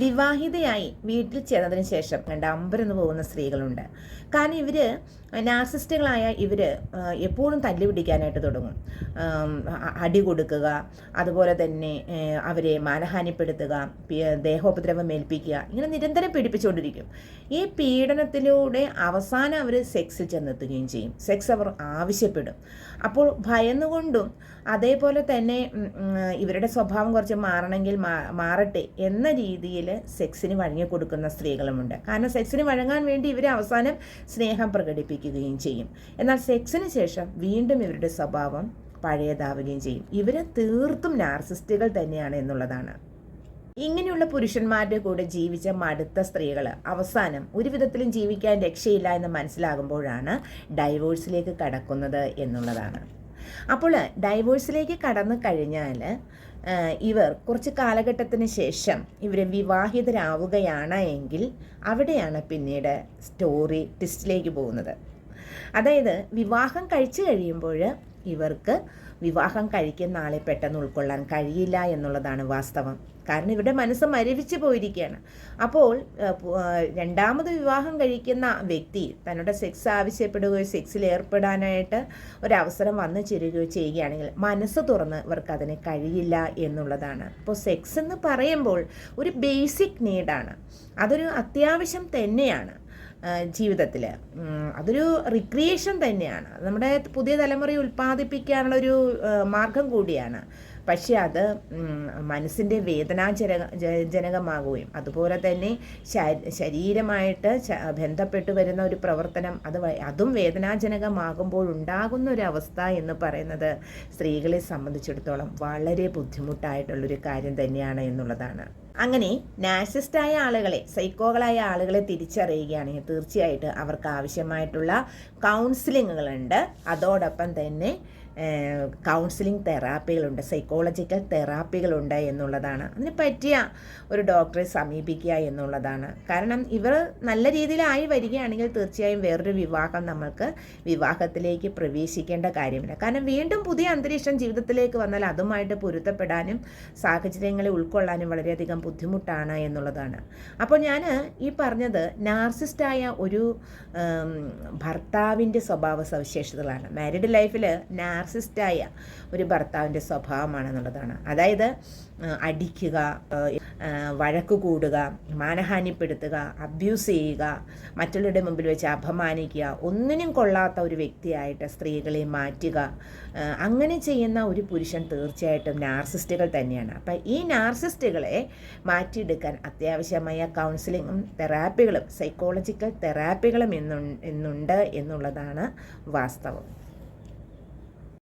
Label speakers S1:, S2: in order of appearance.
S1: വിവാഹിതയായി വീട്ടിൽ ചേർന്നതിന് ശേഷം കണ്ട അമ്പരന്ന് പോകുന്ന സ്ത്രീകളുണ്ട്. കാരണം ഇവർ നാർസിസ്റ്റുകളായ ഇവർ എപ്പോഴും തല്ലി പിടിക്കാനായിട്ട് തുടങ്ങും. അടി കൊടുക്കുക അതുപോലെ തന്നെ അവരെ മാനഹാനിപ്പെടുത്തുക ദേഹോപദ്രവം ഏൽപ്പിക്കുക ഇങ്ങനെ നിരന്തരം പീഡിപ്പിച്ചുകൊണ്ടിരിക്കും. ഈ പീഡനത്തിലൂടെ അവസാനം അവർ സെക്സ് ചെന്നെത്തുകയും ചെയ്യും. സെക്സ് അവർ ആവശ്യപ്പെടും. അപ്പോൾ ഭയന്നുകൊണ്ടും അതേപോലെ തന്നെ ഇവരുടെ സ്വഭാവം കുറച്ച് മാറണമെങ്കിൽ മാറട്ടെ എന്ന രീതിയിൽ സെക്സിന് വഴങ്ങി കൊടുക്കുന്ന സ്ത്രീകളുമുണ്ട്. കാരണം സെക്സിന് വഴങ്ങാൻ വേണ്ടി ഇവരെ അവസാനം സ്നേഹം പ്രകടിപ്പിക്കുകയും ചെയ്യും. എന്നാൽ സെക്സിന് ശേഷം വീണ്ടും ഇവരുടെ സ്വഭാവം പഴയതാവുകയും ചെയ്യും. ഇവരെ തീർത്തും നാർസിസ്റ്റുകൾ തന്നെയാണ് എന്നുള്ളതാണ്. ഇങ്ങനെയുള്ള പുരുഷന്മാരുടെ കൂടെ ജീവിച്ച മടുത്ത സ്ത്രീകൾ അവസാനം ഒരു വിധത്തിലും ജീവിക്കാൻ രക്ഷയില്ല എന്ന് മനസ്സിലാകുമ്പോഴാണ് ഡൈവോഴ്സിലേക്ക് കടക്കുന്നത് എന്നുള്ളതാണ്. അപ്പോൾ ഡൈവോഴ്സിലേക്ക് കടന്നു കഴിഞ്ഞാൽ ഇവർ കുറച്ച് കാലഘട്ടത്തിന് ശേഷം ഇവർ വിവാഹിതരാവുകയാണ് എങ്കിൽ അവിടെയാണ് പിന്നീട് സ്റ്റോറി ട്വിസ്റ്റിലേക്ക് പോകുന്നത്. അതായത് വിവാഹം കഴിച്ചു കഴിയുമ്പോൾ ഇവർക്ക് വിവാഹം കഴിക്കുന്ന ആളെ പെട്ടെന്ന് ഉൾക്കൊള്ളാൻ കഴിയില്ല എന്നുള്ളതാണ് വാസ്തവം. കാരണം ഇവരുടെ മനസ്സ് മരവിച്ച് പോയിരിക്കുകയാണ്. അപ്പോൾ രണ്ടാമത് വിവാഹം കഴിക്കുന്ന വ്യക്തി തന്നോട് സെക്സ് ആവശ്യപ്പെടുകയോ സെക്സിൽ ഏർപ്പെടാനായിട്ട് ഒരവസരം വന്നു ചേരുകയോ ചെയ്യുകയാണെങ്കിൽ മനസ്സ് തുറന്ന് ഇവർക്ക് അതിന് കഴിയില്ല എന്നുള്ളതാണ്. അപ്പോൾ സെക്സ് എന്ന് പറയുമ്പോൾ ഒരു ബേസിക് നീഡാണ്. അതൊരു അത്യാവശ്യം തന്നെയാണ്. ജീവിതത്തിൽ അതൊരു റിക്രിയേഷൻ തന്നെയാണ്. നമ്മുടെ പുതിയ തലമുറയെ ഉൽപ്പാദിപ്പിക്കാനുള്ള ഒരു മാർഗം കൂടിയാണ്. പക്ഷേ അത് മനസ്സിന്റെ വേദനാജന ജനകമാകുകയും അതുപോലെ തന്നെ ശരീരമായിട്ട് ബന്ധപ്പെട്ട് വരുന്ന ഒരു പ്രവർത്തനം അത് അതും വേദനാജനകമാകുമ്പോൾ ഉണ്ടാകുന്ന ഒരു അവസ്ഥ എന്ന് പറയുന്നത് സ്ത്രീകളെ സംബന്ധിച്ചിടത്തോളം വളരെ ബുദ്ധിമുട്ടായിട്ടുള്ളൊരു കാര്യം തന്നെയാണ് എന്നുള്ളതാണ്. അങ്ങനെ നാസിസ്റ്റായ ആളുകളെ സൈക്കോകളായ ആളുകളെ തിരിച്ചറിയുകയാണെങ്കിൽ തീർച്ചയായിട്ടും അവർക്ക് ആവശ്യമായിട്ടുള്ള കൗൺസിലിങ്ങുകളുണ്ട്. അതോടൊപ്പം തന്നെ കൗൺസിലിംഗ് തെറാപ്പികളുണ്ട് സൈക്കോളജിക്കൽ തെറാപ്പികളുണ്ട് എന്നുള്ളതാണ്. അതിന് പറ്റിയ ഒരു ഡോക്ടറെ സമീപിക്കുക എന്നുള്ളതാണ്. കാരണം ഇവർ നല്ല രീതിയിലായി വരികയാണെങ്കിൽ തീർച്ചയായും വേറൊരു വിവാഹം നമ്മൾക്ക് വിവാഹത്തിലേക്ക് പ്രവേശിക്കേണ്ട കാര്യമില്ല. കാരണം വീണ്ടും പുതിയ അന്തരീക്ഷം ജീവിതത്തിലേക്ക് വന്നാൽ അതുമായിട്ട് പൊരുത്തപ്പെടാനും സാഹചര്യങ്ങളെ ഉൾക്കൊള്ളാനും വളരെയധികം ബുദ്ധിമുട്ടാണ് എന്നുള്ളതാണ്. അപ്പോൾ ഞാൻ ഈ പറഞ്ഞത് നാർസിസ്റ്റായ ഒരു ഭർത്താവിന്റെ സ്വഭാവ സവിശേഷതകളാണ് മാരിഡ് ലൈഫിൽ നാർ നാർസിസ്റ്റായ ഒരു ഭർത്താവിന്റെ സ്വഭാവമാണെന്നുള്ളതാണ്. അതായത് അടിക്കുക വഴക്ക് കൂടുക മാനഹാനിപ്പെടുത്തുക അബ്യൂസ് ചെയ്യുക മറ്റുള്ളവരുടെ മുമ്പിൽ വെച്ച് അപമാനിക്കുക ഒന്നിനും കൊള്ളാത്ത ഒരു വ്യക്തിയായിട്ട് സ്ത്രീകളെ മാറ്റുക അങ്ങനെ ചെയ്യുന്ന ഒരു പുരുഷൻ തീർച്ചയായിട്ടും നാർസിസ്റ്റുകൾ തന്നെയാണ്. അപ്പം ഈ നാർസിസ്റ്റുകളെ മാറ്റിയെടുക്കാൻ അത്യാവശ്യമായ കൗൺസിലിങ്ങും തെറാപ്പികളും സൈക്കോളജിക്കൽ തെറാപ്പികളും ഇന്നുണ്ട് എന്നുള്ളതാണ് വാസ്തവം.